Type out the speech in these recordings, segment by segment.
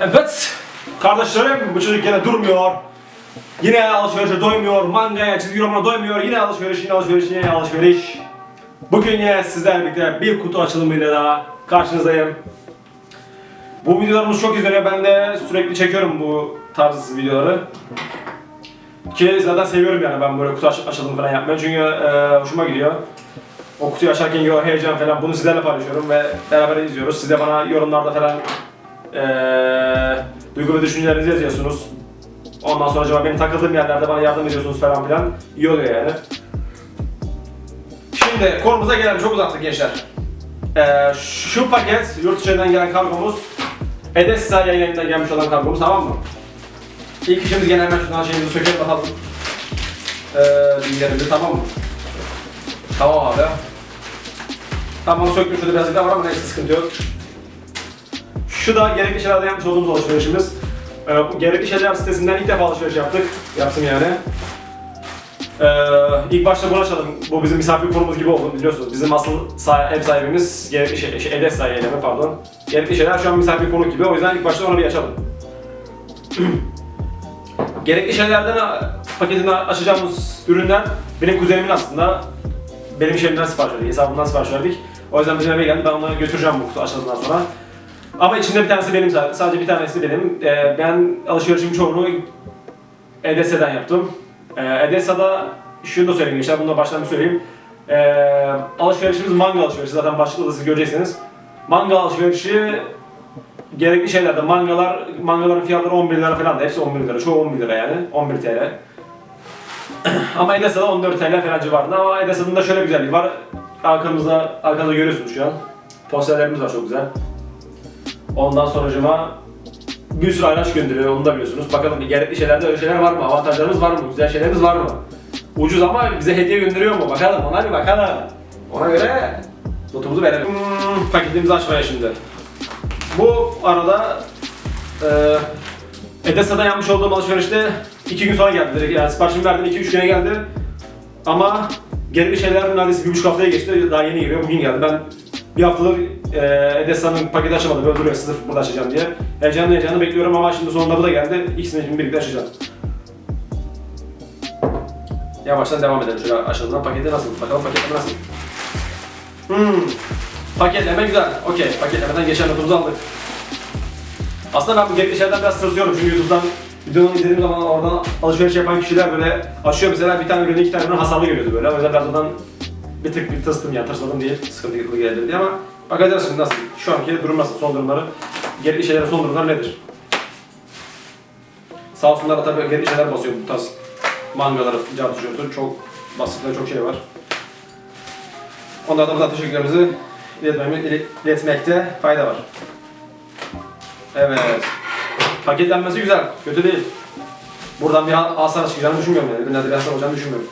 Evet. Kardeşlerim bu çocuk yine durmuyor. Yine alışverişe doymuyor. Mangaya, çizgi romana doymuyor. Yine alışveriş, yine alışveriş, yine alışveriş. Bugün yine sizlerle birlikte bir kutu açılımıyla daha karşınızdayım. Bu videolarımız çok izleniyor. Ben de sürekli çekiyorum bu tarz videoları. Ki zaten seviyorum yani ben böyle kutu aç- açılımı falan yapmayı çünkü e, hoşuma gidiyor. O kutuyu açarken o heyecan falan bunu sizlerle paylaşıyorum ve beraber izliyoruz. Siz de bana yorumlarda falan e, duygu ve düşüncelerinizi yazıyorsunuz. Ondan sonra acaba benim takıldığım yerlerde bana yardım ediyorsunuz falan filan. İyi oluyor yani. Şimdi konumuza gelelim. Çok uzattık gençler. E, şu paket yurt dışından gelen kargomuz Edessa yayınlarından gelmiş olan kargomuz tamam mı? İlk işimiz gene hemen şuradan şeyimizi sökelim bakalım. Ee, bilgilerimizi tamam mı? Tamam abi. Tamam söktüm şurada birazcık daha var ama neyse sıkıntı yok. Şu da gerekli şeylerden yapmış olduğumuz alışverişimiz. Ee, bu gerekli şeyler sitesinden ilk defa alışveriş yaptık. Yaptım yani. Ee, ilk başta bunu açalım. Bu bizim misafir konumuz gibi oldu biliyorsunuz. Bizim asıl sah- ev sahibimiz gerekli şey, şey Edes sahibi pardon. Gerekli şeyler şu an misafir konuk gibi. O yüzden ilk başta onu bir açalım. Gerekli şeylerden paketini açacağımız ürünler benim kuzenimin aslında benim iş yerimden sipariş verdik, hesabımdan sipariş verdik. O yüzden bizim eve geldi, ben onları götüreceğim bu kutu açıldığından sonra. Ama içinde bir tanesi benim sadece, sadece bir tanesi benim. Ee, ben alışverişimin çoğunu Edessa'dan yaptım. Ee, Edessa'da şunu da söyleyeyim gençler, bunu da baştan bir söyleyeyim. Ee, alışverişimiz manga alışverişi, zaten başlıkta da siz göreceksiniz. Manga alışverişi gerekli şeylerde mangalar, mangaların fiyatları 11 lira falan da hepsi 11 lira, çoğu 11 lira yani, 11 TL. ama Edessa'da 14 TL falan civarında ama Edessa'nın da şöyle bir güzelliği var. Arkamızda, arkamızda görüyorsunuz şu an. Posterlerimiz var çok güzel. Ondan sonracıma bir sürü ayraç gönderiyor, onu da biliyorsunuz. Bakalım gerekli şeylerde öyle şeyler var mı? Avantajlarımız var mı? Güzel şeylerimiz var mı? Ucuz ama bize hediye gönderiyor mu? Bakalım, ona bir bakalım. Ona göre notumuzu verelim. Hmm, paketimizi açmaya şimdi. Bu arada eee Edessa'dan yapmış olduğum alışverişte 2 gün sonra geldi direkt. Yani siparişimi verdim 2-3 güne geldi. Ama gerekli şeyler neredeyse bir buçuk haftaya geçti. Daha yeni geliyor. Bugün geldi. Ben bir haftadır eee Edessa'nın paketi açamadım. Böyle duruyor sırf burada açacağım diye. Heyecanlı heyecanlı bekliyorum ama şimdi sonunda bu da geldi. İkisini şimdi birlikte açacağım. Yavaştan devam edelim. Şöyle aşağıdan paketi nasıl? Bakalım paketleme nasıl? Hmm. Paketleme güzel. Okey. Paketlemeden geçen notumuzu aldık. Aslında ben bu gerekli şeylerden biraz tırsıyorum çünkü YouTube'dan videoları izlediğim zaman oradan alışveriş yapan kişiler böyle açıyor mesela bir tane ürünü iki tane ürünü hasarlı görüyordu böyle. O yüzden biraz oradan bir tık bir tırstım yani tırsladım diye sıkıntı geldi diye ama bakacağız şimdi nasıl, şu anki durum nasıl, son durumları, gerekli şeylerin son durumları nedir? Sağ olsunlar da tabii gerekli basıyor bu tarz mangaları, curtu, çok bastıkları çok şey var. Onlardan da teşekkürlerimizi iletmemi- iletmekte fayda var. Evet. Paketlenmesi güzel, kötü değil. Buradan bir hasar çıkacağını düşünmüyorum yani. Ürünlerde bir hasar olacağını düşünmüyorum.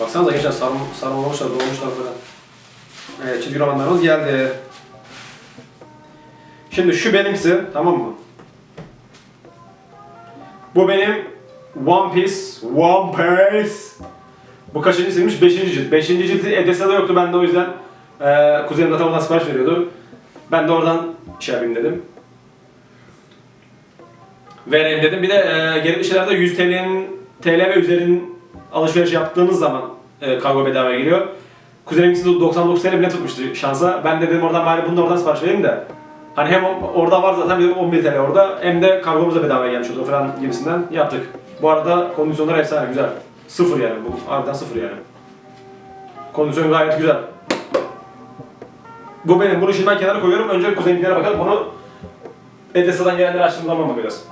Baksanıza gençler sarım, sarılmamışlar, dolmuşlar böyle. Evet, çizgi romanlarımız geldi. Şimdi şu benimsi, tamam mı? Bu benim One Piece, One Piece. Bu kaçıncı silmiş? Beşinci cilt. Beşinci cilt Edessa'da yoktu, ben de o yüzden e, kuzenim zaten oradan sipariş veriyordu. Ben de oradan şey yapayım dedim. Vereyim dedim. Bir de e, gerekli şeylerde 100 TL'nin TL ve üzerin alışveriş yaptığınız zaman e, kargo bedava geliyor. Kuzenimin 99 TL bile tutmuştu şansa. Ben de dedim oradan bari bunu da oradan sipariş vereyim de. Hani hem orada var zaten bir de 11 TL orada hem de kargomuz da bedava gelmiş oldu falan gibisinden yaptık. Bu arada kondisyonlar efsane güzel. Sıfır yani bu harbiden sıfır yani. Kondisyon gayet güzel. Bu benim. Bunu şimdi ben kenara koyuyorum. Önce kuzeninkilere bakalım. Bunu Edessa'dan gelenleri açtığımız zaman bakacağız.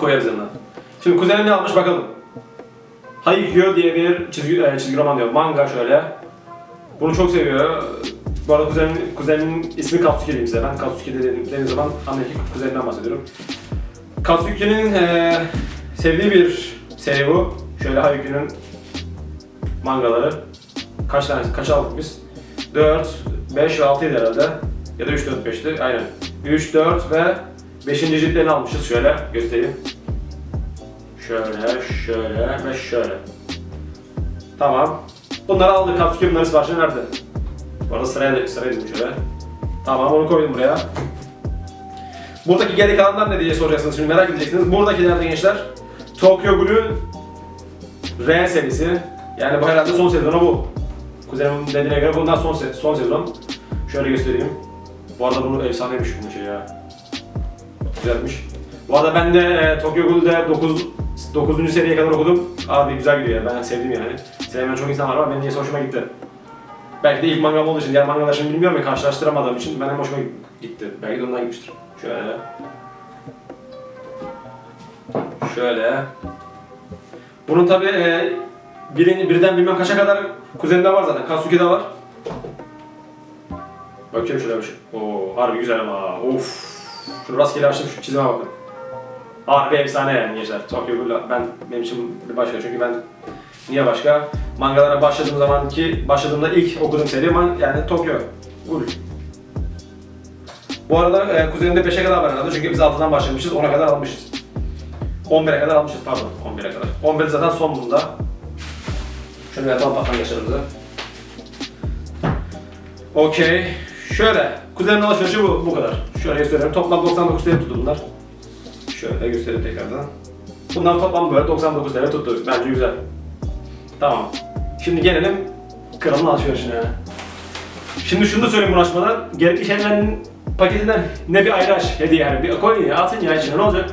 Koyarız yanına. Şimdi kuzenim ne almış bakalım. Haikyuu diye bir çizgi, e, çizgi roman diyor. Manga şöyle. Bunu çok seviyor. Bu arada kuzenim, kuzenimin ismi Katsuki diyeyim size. Ben Katsuki dediğim, zaman Amerika kuzenimden bahsediyorum. Katsuki'nin e, sevdiği bir seri bu. Şöyle Haikyuu'nun mangaları. Kaç tane, kaç aldık biz? 4, 5 ve 6 herhalde. Ya da 3, 4, 5'ti. Aynen. 3, 4 ve 5. ciltlerini almışız. Şöyle göstereyim. Şöyle, şöyle ve şöyle. Tamam. Bunları aldık. Katsuki bunları siparişini verdi. Bu arada sıraya, sıraya dizdim şöyle. Tamam onu koydum buraya. Buradaki geri kalanlar ne diye soracaksınız şimdi merak edeceksiniz. Buradakiler de gençler Tokyo Ghoul R serisi. Yani bu herhalde son sezonu bu. Kuzenimin dediğine göre bundan son, se- son sezon. Şöyle göstereyim. Bu arada bunu efsaneymiş bu şey ya. Güzelmiş. Bu arada ben de e, Tokyo Ghoul'de 9 9. seriye kadar okudum. Abi güzel gidiyor yani. Ben sevdim yani. Sevmeyen çok insan var ama benim niyeyse hoşuma gitti. Belki de ilk mangam olduğu için, diğer mangalar şimdi bilmiyorum ya karşılaştıramadığım için benim hoşuma gitti. Belki de ondan gitmiştir. Şöyle. Şöyle. Bunun tabi e, birini, birden bilmem kaça kadar kuzeninde var zaten. Kasuke'de var. Bakıyorum şöyle bir şey. Oo, harbi güzel ama. Of. Şunu rastgele açtım şu çizime bakın. Harbi efsane yani gençler. Tokyo Ghoul ben benim için bir başka çünkü ben niye başka? Mangalara başladığım zamanki başladığımda ilk okuduğum seri man, yani Tokyo Ghoul. Bu arada e, kuzenimde 5'e kadar var herhalde çünkü biz 6'dan başlamışız 10'a kadar almışız. 11'e kadar almışız pardon 11'e kadar. 11 zaten son bunda. Şunu yatalım patlan geçelim Okey. Şöyle. Kuzenimin alışverişi bu, bu kadar. Şöyle göstereyim. Toplam 99 TL tuttu bunlar. Şöyle göstereyim tekrardan. Bunlar toplam böyle 99 TL tuttu. Bence güzel. Tamam. Şimdi gelelim kralın alışverişine. Şimdi şunu da söyleyeyim uğraşmadan. Gerekli şeylerin paketinden ne bir ayraç hediye yani. Bir koyun ya atın ya içine ne olacak?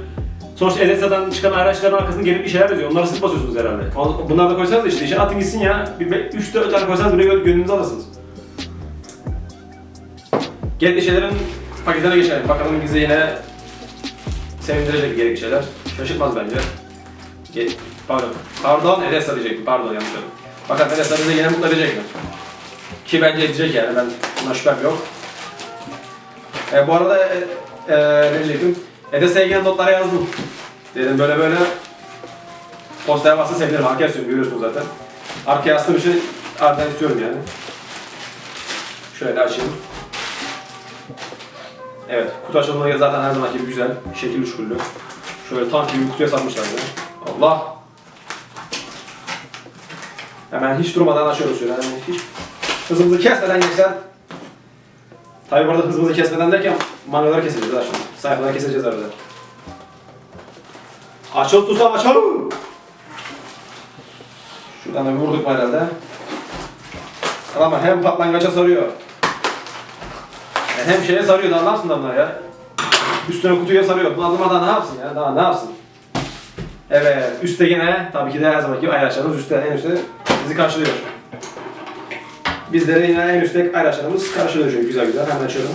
Sonuçta Edessa'dan çıkan ayraçların arkasında gerekli şeyler yazıyor. Onları siz basıyorsunuz herhalde. Bunları da koysanız işte işe atın gitsin ya. Bir 3-4 tane koysanız bile gönlünüzü alırsınız. Gerekli şeylerin paketine geçelim. Bakalım bizi yine sevindirecek gerekli şeyler. Şaşırtmaz bence. Ge pardon. Pardon Edessa diyecektim. Pardon yanlış söyledim. Bakalım Edessa bize yine mutlu edecek mi? Ki bence edecek yani. Ben buna şüphem yok. E, bu arada e, e, ne diyecektim? Edessa'ya gelen notlara yazdım. Dedim böyle böyle poster varsa sevinirim. Arkaya yazıyorum görüyorsunuz zaten. Arkaya yazdığım için ardından istiyorum yani. Şöyle açayım. Evet, kutu açılımları zaten her zamanki gibi güzel, şekil uçkurlu. Şöyle tank gibi kutuya sarmışlar. Allah! Hemen hiç durmadan açıyoruz şöyle, yani hiç hızımızı kesmeden geçsen. Tabi burada hızımızı kesmeden derken manuelleri keseceğiz ha şimdi. Sayfaları keseceğiz arada. Açıl susam açıl! Şuradan da vurduk mu herhalde. Ama hem patlangaça sarıyor, hem şeye sarıyor daha ne yapsın adamlar ya? Üstüne kutuya sarıyor. Bu adama daha ne yapsın ya? Daha ne yapsın? Evet, üstte yine tabii ki de her zamanki gibi ayraçlarımız üstte, en üstte bizi karşılıyor. Bizleri yine en üstte ayraçlarımız karşılıyor şöyle güzel güzel. Hemen açıyorum.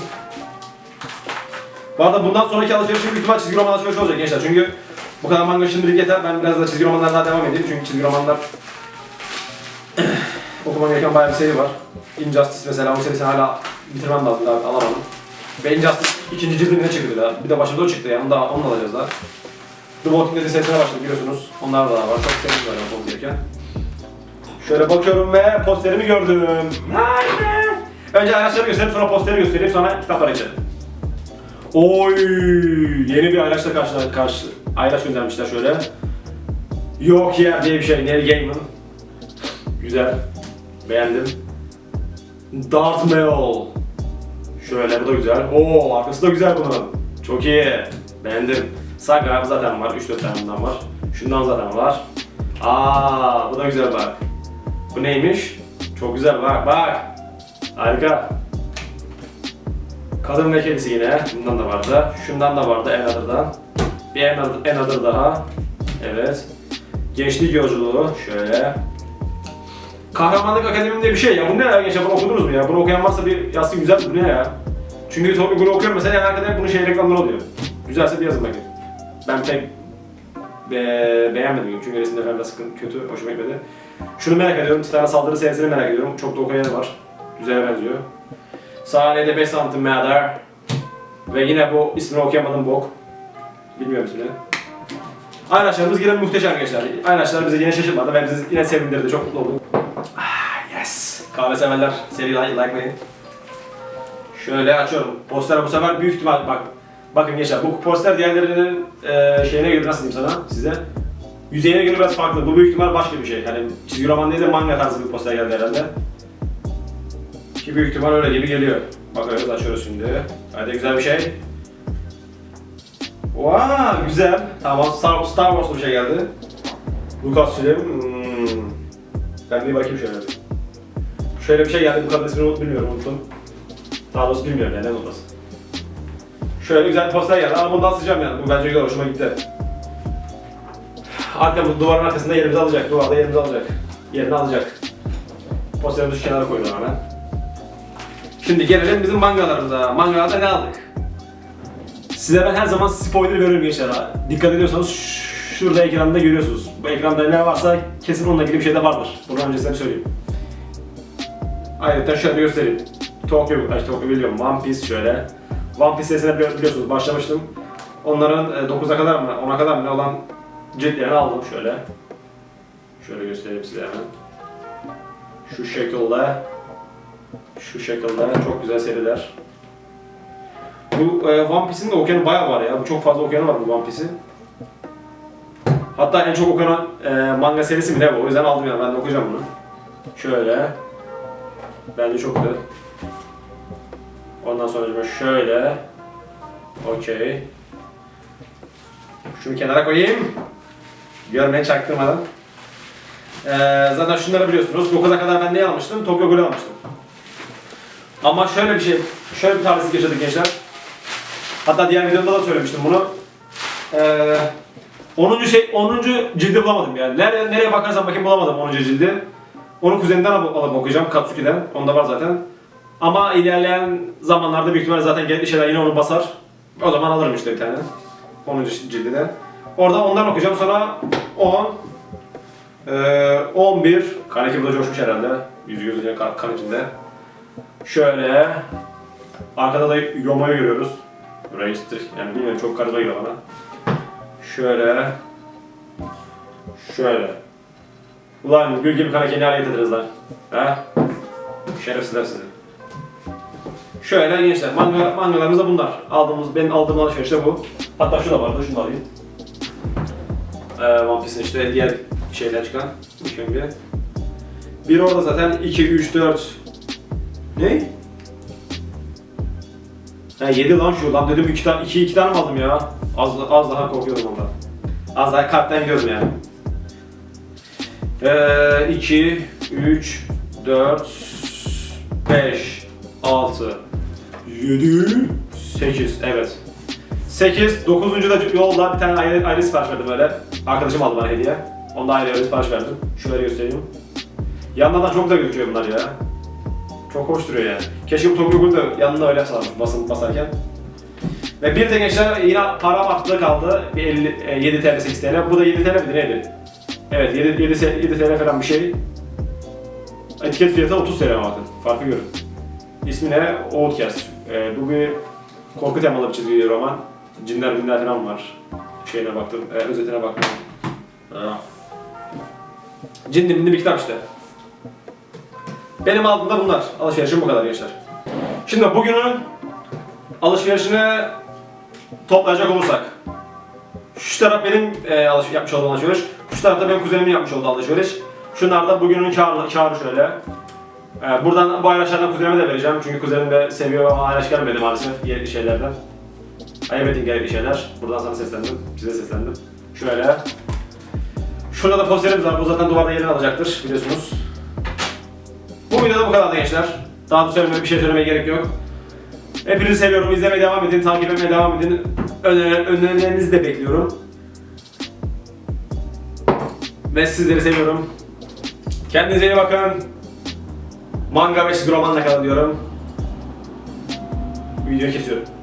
Bu arada bundan sonraki alışverişim büyük ihtimal çizgi roman alışverişi olacak gençler. Çünkü bu kadar manga şimdilik yeter. Ben biraz da çizgi romanlardan devam edeyim. Çünkü çizgi romanlar okumam gereken bayağı bir seri var. Injustice mesela o serisini hala bitirmem lazım daha alamadım. Ve Injustice ikinci cildini ne çıktı daha. Bir de başında o çıktı yani daha onu da alacağız daha. The Walking Dead serisine başladık biliyorsunuz. Onlar da daha var. Çok var yani yapmamız gereken. Şöyle bakıyorum ve posterimi gördüm. Aynen. Önce araçları göstereyim sonra posteri göstereyim sonra kitapları içelim. Oy, yeni bir ayraçla karşı, karşı ayraç göndermişler şöyle. Yok yer diye bir şey, Neil Gaiman. Güzel, beğendim. Darth Maul. Şöyle bu da güzel. Oo arkası da güzel bunun. Çok iyi. Beğendim. Saga zaten var. 3-4 tane bundan var. Şundan zaten var. Aa bu da güzel bak. Bu neymiş? Çok güzel bak bak. Harika. Kadın ve kedisi yine. Bundan da vardı. Şundan da vardı Another'dan. Bir Another, Another daha. Evet. Gençlik yolculuğu. Şöyle. Kahramanlık Akademi diye bir şey ya. Bu ne ya gençler? Bunu okudunuz mu ya? Bunu okuyan varsa bir yazsın güzel bu ne ya? Çünkü bunu okuyorum mesela en arkada bunun şey reklamları oluyor. Güzelse bir yazın bakayım. Ben pek be beğenmedim çünkü resimde falan biraz sıkıntı, kötü, hoşuma gitmedi. Şunu merak ediyorum, Titan'a saldırı serisini merak ediyorum. Çok da okuyan var. Güzel benziyor. Sahnede 5 santim meader. Ve yine bu ismini okuyamadım bok. Bilmiyorum ismini. Aynaşlarımız yine muhteşem arkadaşlar. Aynaşlar bizi yine şaşırtmadı ve bizi yine sevindirdi. Çok mutlu olduk. Ah, yes. Kahve severler seri like, likelayın. Şöyle açıyorum. Poster bu sefer büyük ihtimal bak. Bakın gençler bu poster diğerlerinin e, şeyine göre nasıl diyeyim sana size. Yüzeyine göre biraz farklı. Bu büyük ihtimal başka bir şey. Yani çizgi roman değil de manga tarzı bir poster geldi herhalde. Ki büyük ihtimal öyle gibi geliyor. Bakıyoruz açıyoruz şimdi. Hadi güzel bir şey. Vaa güzel. Tamam Star, Star Wars'lu bir şey geldi. Lucasfilm. Hmm. Ben bir bakayım şöyle. Şöyle bir şey geldi. Bu kadar ismini bilmiyorum unuttum. Daha doğrusu bilmiyorum yani ne olması. Şöyle güzel poster geldi ama bundan sıcağım yani. Bu bence güzel hoşuma gitti. Arkamız duvarın arkasında yerimizi alacak. Duvarda yerimizi alacak. Yerini alacak. Posterimizi şu kenara koydum hemen. Şimdi gelelim bizim mangalarımıza. Mangalarda ne aldık? Size ben her zaman spoiler veriyorum gençler. Dikkat ediyorsanız şurada ekranda görüyorsunuz. Bu ekranda ne varsa kesin onunla ilgili bir şey de vardır. Bunu öncesinden söyleyeyim. Ayrıca şöyle göstereyim. Tokyo, Tokyo biliyorum. One Piece şöyle. One Piece serisine bili- biliyorsunuz başlamıştım. Onların e, 9'a kadar mı, 10'a kadar mı olan ciltlerini aldım şöyle. Şöyle göstereyim size hemen. Şu şekilde. Şu şekilde çok güzel seriler. Bu e, One Piece'in de okyanı bayağı var ya. Bu çok fazla okyanı var bu One Piece'in. Hatta en çok okunan e, manga serisi mi ne bu? O yüzden aldım yani ben de okuyacağım bunu. Şöyle. Bence çok güzel. Ondan sonra şöyle. Okey. Şunu kenara koyayım. Görmeye çaktırmadan. Ee, zaten şunları biliyorsunuz. 9'a kadar ben ne almıştım? Tokyo Ghoul almıştım. Ama şöyle bir şey, şöyle bir talihsizlik yaşadık gençler. Hatta diğer videomda da söylemiştim bunu. Ee, 10. şey 10. cildi bulamadım yani. Nereye, nereye bakarsam bakayım bulamadım 10. cildi. Onu kuzeninden alıp, alıp okuyacağım Katsuki'den. Onda var zaten. Ama ilerleyen zamanlarda büyük ihtimalle zaten gerekli şeyler yine onu basar. O zaman alırım işte bir tane. 10. cildi de. Orada ondan okuyacağım. Sonra 10, ee, 11. Kaneki burada coşmuş herhalde. Yüzü gözü kan, içinde. Şöyle. Arkada da Yomo'yu görüyoruz. Reistir. Yani bilmiyorum çok karizma geliyor bana. Şöyle. Şöyle. Ulan gül gibi Kaneki'yi ne hale getirdiniz lan? He? Şerefsizler sizi. Şöyle gençler, manga, mangalarımız da bunlar. Aldığımız, benim aldığım alışveriş de bu. Hatta şu da vardı, şunu da alayım. Ee, One Piece'in işte diğer şeyler çıkan. Şimdi. Bir orada zaten 2, 3, 4... Ne? Ha 7 lan şu lan dedim 2 tane 2 2 tane mi aldım ya? Az az daha korkuyordum ondan. Az daha kalpten gidiyordum yani. Ee, 2 3 4 5 6 7 8 evet. 8 9. da yolda bir tane ayrı, ayrı sipariş verdim böyle. Arkadaşım aldı bana hediye. Onda ayrı ayrı sipariş verdim. Şöyle göstereyim. Yandan da çok güzel gözüküyor bunlar ya. Çok hoş duruyor yani. Keşke bu Ghoul da yanında öyle yapsalarmış basın basarken. Ve bir de gençler yine para arttı kaldı. Bir 50, e, 7 TL 8 TL. Bu da 7 TL midir neydi? Evet 7, 7, 7 TL falan bir şey. Etiket fiyatı 30 TL bakın. Farkı görün. İsmi ne? Outcast. Ee, bu bir korku temalı bir çizgi roman. Cinler binler falan var. Şeyine baktım, e, özetine baktım. Ha. Cin dimli bir kitap işte. Benim aldığımda bunlar. Alışverişim bu kadar gençler. Şimdi bugünün alışverişini toplayacak olursak. Şu taraf benim e, alış yapmış olduğum alışveriş. Şu tarafta benim kuzenimin yapmış olduğu alışveriş. Şunlar da bugünün kârı, kârı şöyle. E, buradan bu ayraçlardan kuzenime de vereceğim. Çünkü kuzenim de seviyor ama ayraç gelmedi maalesef gerekli şeylerden. Ayıp gerekli şeyler. Buradan sana seslendim. Size seslendim. Şöyle. Şurada da posterimiz var. Bu zaten duvarda yerini alacaktır biliyorsunuz. Bu videoda bu kadardı gençler. Daha da söylemeye bir şey söylemeye gerek yok. Hepinizi seviyorum. İzlemeye devam edin. Takip etmeye devam edin. Öner önerilerinizi de bekliyorum. Ve sizleri seviyorum. Kendinize iyi bakın. Manga ve çizgi romanla kalın diyorum. Videoyu kesiyorum.